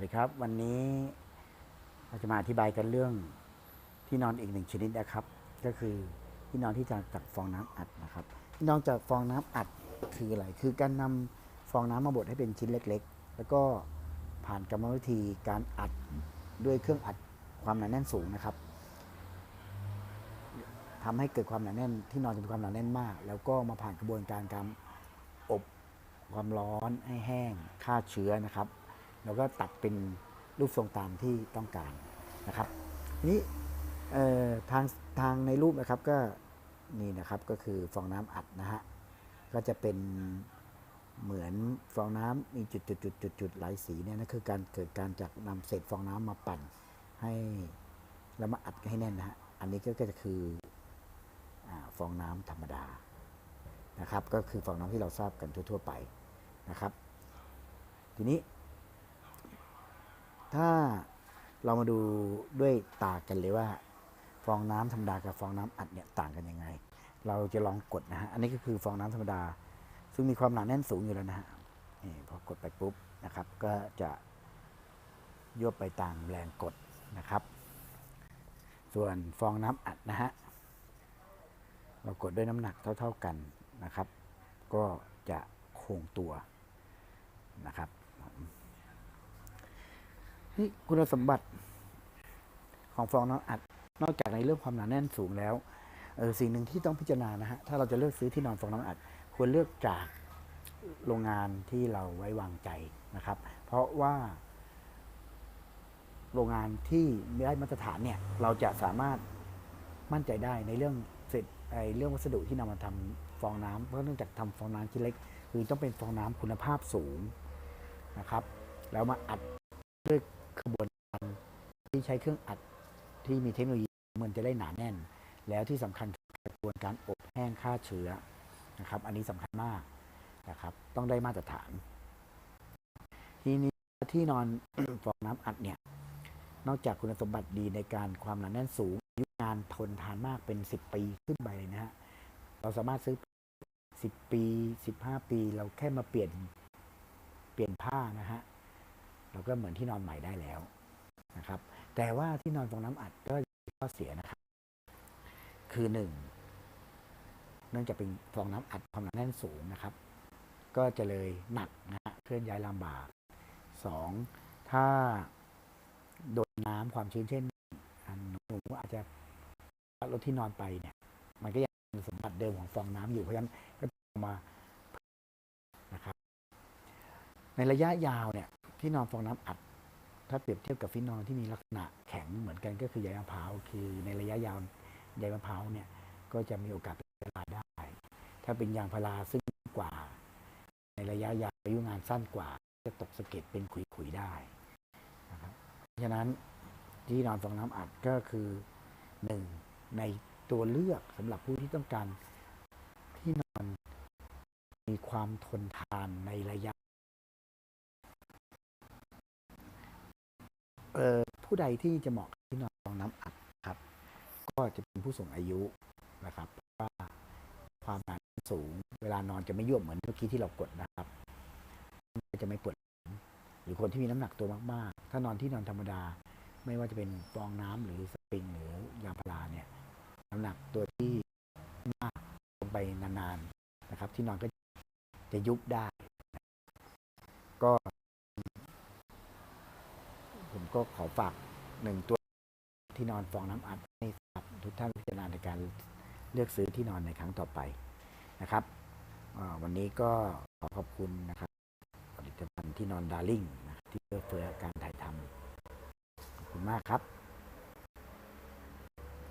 วัสดีครับ วันนี้เราจะมาอธิบายกันเรื่องที่นอนอีกหนึ่งชนิดนะครับ ก็คือที่นอนที่จากจากฟองน้ำอัดนะครับ ที่นอนจากฟองน้ำอัดคืออะไร คือการนำฟองน้ำมาบดให้เป็นชิ้นเล็ก ๆ แล้วก็ผ่านกรรมวิธีการอัดด้วยเครื่องอัดความหนาแน่นสูงนะครับทำให้เกิดความหนาแน่น ที่นอนจะมีความหนาแน่นมาก แล้วก็มาผ่านกระบวนการการอบความร้อนให้แห้งฆ่าเชื้อนะครับ แล้วก็ตัดเป็นรูปทรงตามที่ต้องการนะครับนี้ทางทางในรูปนะครับก็นี่นะครับก็คือฟองน้ำอัดนะฮะก็จะเป็นเหมือนฟองน้ำมีจุดจุดจุดจุดจุดหลายสีเนี่ยนั่นคือการเกิดการจากนำเศษฟองน้ำมาปั่นให้แล้วมาอัดให้แน่นนะฮะอันนี้ก็จะคืออฟองน้ำธรรมดานะครับ ก็คือฟองน้ำที่เราทราบกันทั่ว ๆ ไปนะครับ ทีนี้ ถ้าเรามาดูด้วยตากันเลยว่า ฟองน้ำธรรมดากับฟองน้ำอัดเนี่ยต่างกันยังไง เราจะลองกดนะฮะ อันนี้ก็คือฟองน้ำธรรมดา ซึ่งมีความหนาแน่นสูงอยู่แล้วนะฮะ นี่พอกดไปปุ๊บนะครับ ก็จะยวบไปตามแรงกดนะครับ ส่วนฟองน้ำอัดนะฮะ เรากดด้วยน้ำหนักเท่า ๆกันนะครับ ก็จะคงตัวนะครับ นี่คุณสมบัติของฟองน้ำอัด นอกจากในเรื่องความหนาแน่นสูงแล้วเออสิ่งหนึ่งที่ต้องพิจารณานะฮะถ้าเราจะเลือกซื้อที่นอนฟองน้ำอัด ควรเลือกจากโรงงานที่เราไว้วางใจนะครับ เพราะว่า โรงงานที่ได้มาตรฐานเนี่ย เราจะสามารถมั่นใจได้ในเรื่องเสร็จไอเรื่องวัสดุที่นำมาทำฟองน้ำเพราะเนื่องจากทำฟองน้ำชิ้นเล็ก คือต้องเป็นฟองน้ำคุณภาพสูงนะครับ แล้วมาอัดด้วยกระบวนการ ที่ใช้เครื่องอัดที่มีเทคโนโลยีมันจะได้หนาแน่น แล้วที่สำคัญกระบวนการอบแห้งฆ่าเชื้อนะครับ อันนี้สำคัญมากนะครับ ต้องได้มาตรฐาน ทีนี้ที่นอนฟองน้ำอัดเนี่ย นอกจากคุณสมบัติดีในการความหนาแน่นสูงอายุงานทนทานมากเป็น 10 ปีขึ้นไปเลยนะฮะเราสามารถซื้อ 10 ปี 15 ปี เราแค่มาเปลี่ยนเปลี่ยนผ้านะฮะเราก็เหมือนที่นอนใหม่ได้แล้วนะครับ แต่ว่าที่นอนฟองน้ำอัดก็มีข้อเสียนะครับ คือหนึ่งเนื่องจากเป็นฟองน้ำอัดความหนาแน่นสูงนะครับ ก็จะเลยหนักนะฮะเคลื่อนย้ายลำบากสองถ้าโดนน้ำความชื้นเช่นหนูอาจจะลดที่นอนไปเนี่ย มันก็ยังมีสมบัติเดิมของฟองน้ำอยู่เพราะฉะนั้นก็ต้องมานะครับ ในระยะยาวเนี่ยที่นอนฟองน้ำอัด ถ้าเปรียบเทียบกับที่นอนที่มีลักษณะแข็งเหมือนกันก็คือใยมะพร้าวคือในระยะยาวใยมะพร้าวเนี่ยก็จะมีโอกาสเป็นอันตรายได้ ถ้าเป็นยางพาราซึ่งกว่า ในระยะยาวอายุงานสั้นกว่า จะตกสะเก็ดเป็นขุยๆได้นะครับเพราะฉะนั้นที่นอนฟองน้ำอัดก็คือหนึ่งในตัวเลือกสำหรับผู้ที่ต้องการที่นอนมีความทนทานในระยะ เอ่อ ผู้ใดที่จะเหมาะกับที่นอนรองน้ำอัดครับ ก็จะเป็นผู้สูงอายุนะครับเพราะว่าความหนาแน่นสูง เวลานอนจะไม่ยวบเหมือนเมื่อกี้ที่เรากดนะครับ จะไม่ปวดหรือคนที่มีน้ำหนักตัวมากๆ ถ้านอนที่นอนธรรมดา ไม่ว่าจะเป็นฟองน้ำหรือสปริงหรือยางพาราเนี่ยน้ำหนักตัวที่มากลงไปนานๆนะครับ ที่นอนก็จะยุบได้ ก็ ก็ขอฝากหนึ่งตัวที่นอนฟองน้ำอัดให้ับทุกท่านพิจารณาในการเลือกซื้อที่นอนในครั้งต่อไปนะครับวันนี้ก็ขอขอบคุณนะครับผลิตภัณฑ์ที่นอนดาร์ลิงที่เพื่อเฟื้อการถ่ายทำขอบคุณมากครับ